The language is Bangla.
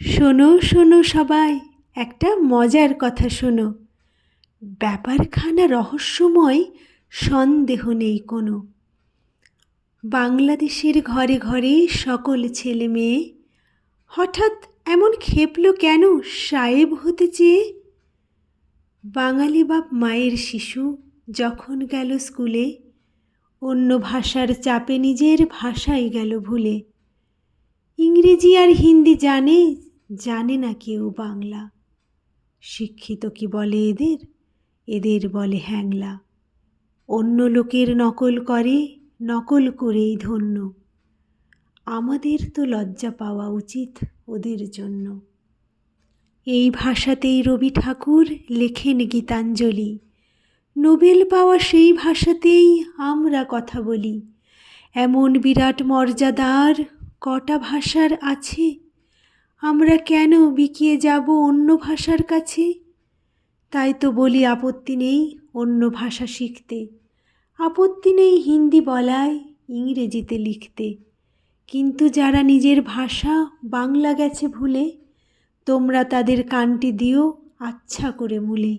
শোনো শোনো সবাই, একটা মজার কথা শোনো। ব্যাপারখানা রহস্যময়, সন্দেহ নেই কোনো। বাংলাদেশের ঘরে ঘরে সকল ছেলে মেয়ে, হঠাৎ এমন খেপল কেন সাহেব হতে চেয়ে? বাঙালি বাপ মায়ের শিশু যখন গেল স্কুলে, অন্য ভাষার চাপে নিজের ভাষাই গেল ভুলে। ইংরেজি আর হিন্দি জানে জানে না কেউ বাংলা। শিক্ষিত কি বলে এদের? এদের বলে হ্যাংলা। অন্য লোকের নকল করে, নকল করেই ধন্য। আমাদের তো লজ্জা পাওয়া উচিত ওদের জন্য। এই ভাষাতেই রবি ঠাকুর লেখেন গীতাঞ্জলি। নোবেল পাওয়া সেই ভাষাতেই আমরা কথা বলি। এমন বিরাট মর্যাদার কটা ভাষার আছে? আমরা কেন বিকিয়ে যাব অন্য ভাষার কাছে? তাই তো বলি আপত্তি নেই অন্য ভাষা শিখতে। আপত্তি নেই হিন্দি বলায়, ইংরেজিতে লিখতে। কিন্তু যারা নিজের ভাষা বাংলা গেছে ভুলে, তোমরা তাদের কানটি দিও আচ্ছা করে মূলে।